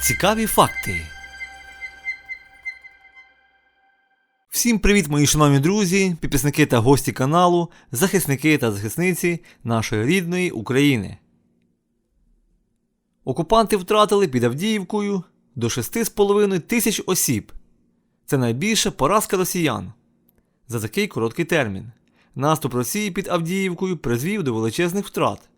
Цікаві факти. Всім привіт, мої шановні друзі, підписники та гості каналу, захисники та захисниці нашої рідної України. Окупанти втратили під Авдіївкою до 6,5 тисяч осіб. Це найбільша поразка росіян за такий короткий термін. Наступ Росії під Авдіївкою призвів до величезних втрат.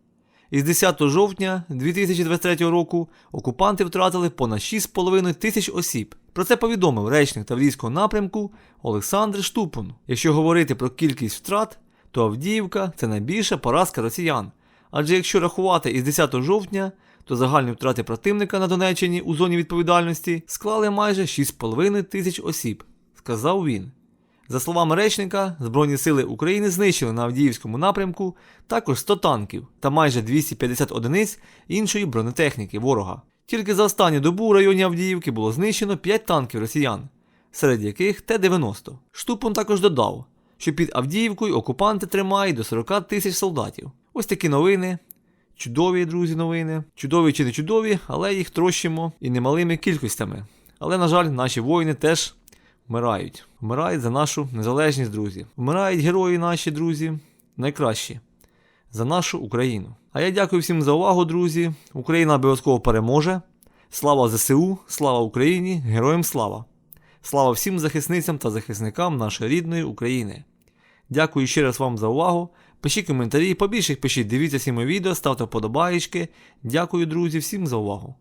Із 10 жовтня 2023 року окупанти втратили понад 6,5 тисяч осіб. Про це повідомив речник Таврійського напрямку Олександр Штупун. Якщо говорити про кількість втрат, то Авдіївка це найбільша поразка росіян. Адже якщо рахувати із 10 жовтня, то загальні втрати противника на Донеччині у зоні відповідальності склали майже 6,5 тисяч осіб, сказав він. За словами речника, Збройні сили України знищили на Авдіївському напрямку також 100 танків та майже 250 одиниць іншої бронетехніки ворога. Тільки за останню добу у районі Авдіївки було знищено 5 танків росіян, серед яких Т-90. Штупун також додав, що під Авдіївкою окупанти тримають до 40 тисяч солдатів. Ось такі новини. Чудові, друзі, новини. Чудові чи не чудові, але їх трощимо і немалими кількостями. Але, на жаль, наші воїни теж вмирають. Вмирають за нашу незалежність, друзі. Вмирають герої наші, друзі, найкращі. За нашу Україну. А я дякую всім за увагу, друзі. Україна обов'язково переможе. Слава ЗСУ, слава Україні, героям слава! Слава всім захисницям та захисникам нашої рідної України. Дякую ще раз вам за увагу. Пишіть коментарі, побільше їх пишіть, дивіться всі мої відео, ставте вподобаєчки. Дякую, друзі, всім за увагу.